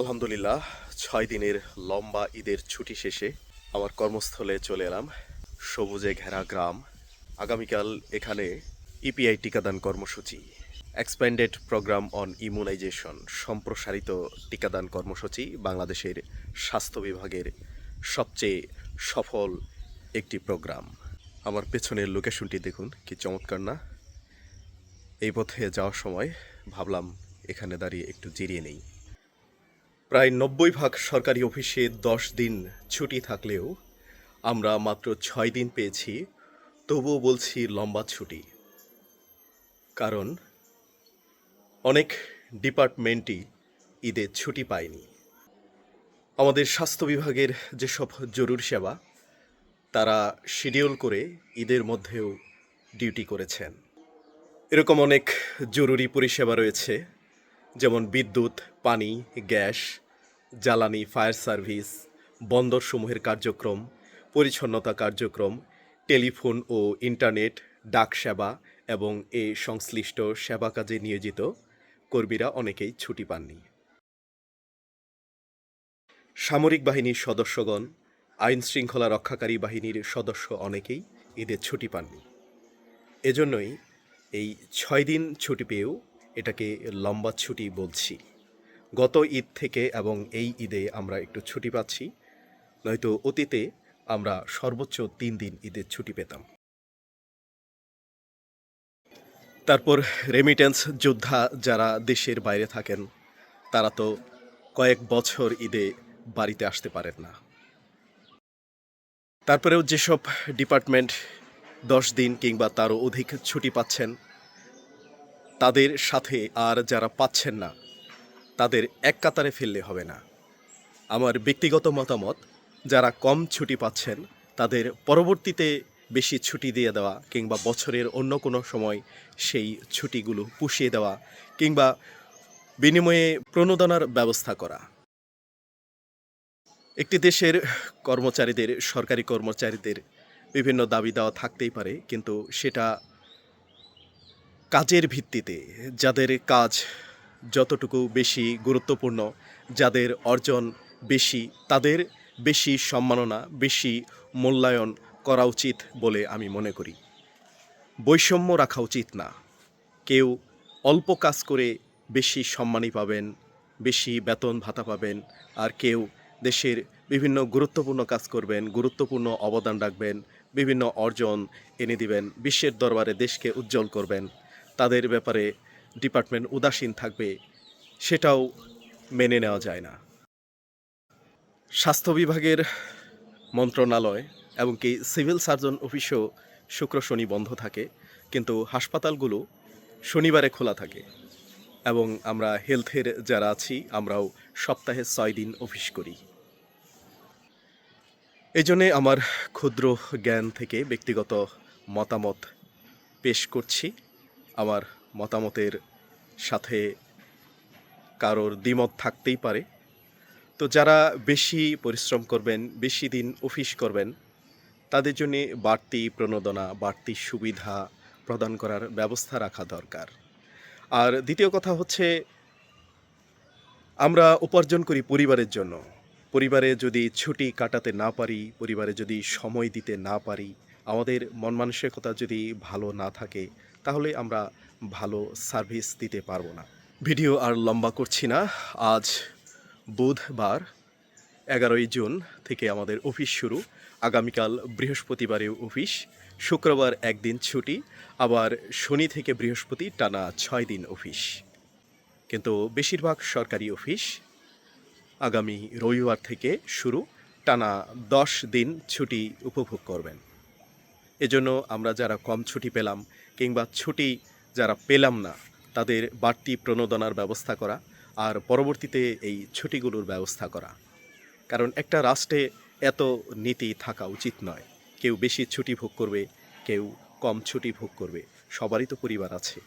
আলহামদুলিল্লাহ, ছয় দিনের লম্বা ঈদের ছুটি শেষে আমার কর্মস্থলে চলে এলাম, সবুজে ঘেরা গ্রাম। আগামীকাল এখানে ইপিআই টিকাদান কর্মসূচি। এক্সপ্যান্ডেড প্রোগ্রাম অন ইমিউনাইজেশন সম্প্রসারিত টিকাদান কর্মসূচি বাংলাদেশের স্বাস্থ্য বিভাগের সবচেয়ে সফল একটি প্রোগ্রাম। আমার পেছনের লোকেশনটি দেখুন, কি চমৎকার না? এই পথে যাওয়ার সময় ভাবলাম এখানে দাঁড়িয়ে একটু জিরিয়ে নেই। প্রায় নব্বই ভাগ সরকারি অফিসে দশ দিন ছুটি থাকলেও আমরা মাত্র ছয় দিন পেয়েছি, তবুও বলছি লম্বা ছুটি। কারণ অনেক ডিপার্টমেন্টই ঈদে ছুটি পায়নি। আমাদের স্বাস্থ্য বিভাগের যেসব জরুরি সেবা, তারা শিডিউল করে ঈদের মধ্যেও ডিউটি করেছেন। এরকম অনেক জরুরি পরিষেবা রয়েছে। যেমন বিদ্যুৎ, পানি, গ্যাস, জ্বালানি, ফায়ার সার্ভিস, বন্দরসমূহের কার্যক্রম, পরিচ্ছন্নতা কার্যক্রম, টেলিফোন ও ইন্টারনেট, ডাক সেবা এবং এ সংশ্লিষ্ট সেবা কাজে নিয়োজিত কর্মীরা অনেকেই ছুটি পাননি। সামরিক বাহিনীর সদস্যগণ, আইন শৃঙ্খলা রক্ষাকারী বাহিনীর সদস্য অনেকেই ঈদের ছুটি পাননি। এজন্যই এই ছয় দিন ছুটি পেয়েও এটাকে লম্বা ছুটি বলছি। গত ঈদ থেকে এবং এই ঈদে আমরা একটু ছুটি পাচ্ছি, নয়তো অতীতে আমরা সর্বোচ্চ তিন দিন ঈদের ছুটি পেতাম। তারপর রেমিটেন্স যোদ্ধা যারা দেশের বাইরে থাকেন, তারা তো কয়েক বছর ঈদে বাড়িতে আসতে পারেন না। তারপরেও যেসব ডিপার্টমেন্ট দশ দিন কিংবা তারও অধিক ছুটি পাচ্ছেন তাদের সাথে আর যারা পাচ্ছেন না, তাদের এক কাতারে ফেললে হবে না। আমার ব্যক্তিগত মতামত, যারা কম ছুটি পাচ্ছেন, তাদের পরবর্তীতে বেশি ছুটি দিয়ে দেওয়া কিংবা বছরের অন্য কোনো সময় সেই ছুটিগুলো পুষিয়ে দেওয়া কিংবা বিনিময়ে প্রণোদনার ব্যবস্থা করা। একটি দেশের কর্মচারীদের, সরকারি কর্মচারীদের বিভিন্ন দাবি দেওয়া থাকতেই পারে, কিন্তু সেটা কাজের ভিত্তিতে, যাদের কাজ যতটুকু বেশি গুরুত্বপূর্ণ, যাদের অর্জন বেশি, তাদের বেশি সম্মাননা, বেশি মূল্যায়ন করা উচিত বলে আমি মনে করি। বৈষম্য রাখা উচিত না। কেউ অল্প কাজ করে বেশি সম্মানই পাবেন, বেশি বেতন ভাতা পাবেন, আর কেউ দেশের বিভিন্ন গুরুত্বপূর্ণ কাজ করবেন, গুরুত্বপূর্ণ অবদান রাখবেন, বিভিন্ন অর্জন এনে দিবেন, বিশ্বের দরবারে দেশকে উজ্জ্বল করবেন। তাদের ব্যাপারে ডিপার্টমেন্ট উদাসীন থাকবে, সেটাও মেনে নেওয়া যায় না। স্বাস্থ্য বিভাগের মন্ত্রণালয় এবং কি সিভিল সার্জন অফিসও শুক্র শনি বন্ধ থাকে, কিন্তু হাসপাতালগুলো শনিবারে খোলা থাকে এবং আমরা হেলথের যারা আছি, আমরাও সপ্তাহে ছয় দিন অফিস করি। এই জন্যে আমার ক্ষুদ্র জ্ঞান থেকে ব্যক্তিগত মতামত পেশ করছি। আমার মতামতের সাথে কারোর দ্বিমত থাকতেই পারে। তো যারা বেশি পরিশ্রম করবেন, বেশি দিন অফিস করবেন, তাদের জন্য বাড়তি প্রণোদনা, বাড়তি সুবিধা প্রদান করার ব্যবস্থা রাখা দরকার। আর দ্বিতীয় কথা হচ্ছে, আমরা উপার্জন করি পরিবারের জন্য। পরিবারে যদি ছুটি কাটাতে না পারি, পরিবারে যদি সময় দিতে না পারি, আমাদের মন মানসিকতা যদি ভালো না থাকে তাহলে আমরা ভালো সার্ভিস দিতে পারব না। ভিডিও আর লম্বা করছি না। আজ বুধবার, এগারোই জুন থেকে আমাদের অফিস শুরু। আগামীকাল বৃহস্পতিবারেও অফিস, শুক্রবার একদিন ছুটি, আবার শনি থেকে বৃহস্পতি টানা ছয় দিন অফিস। কিন্তু বেশিরভাগ সরকারি অফিস আগামী রবিবার থেকে শুরু। টানা দশ দিন ছুটি উপভোগ করবেন। এজন্য আমরা যারা কম ছুটি পেলাম কিংবা ছুটি যারা পেলাম না, তাদের বাড়তি প্রণোদনার ব্যবস্থা করা আর পরবর্তীতে এই ছুটিগুলোর ব্যবস্থা করা। কারণ একটা রাষ্ট্রে এত নীতি থাকা উচিত নয়। কেউ বেশি ছুটি ভোগ করবে, কেউ কম ছুটি ভোগ করবে। সবারই তো পরিবার আছে।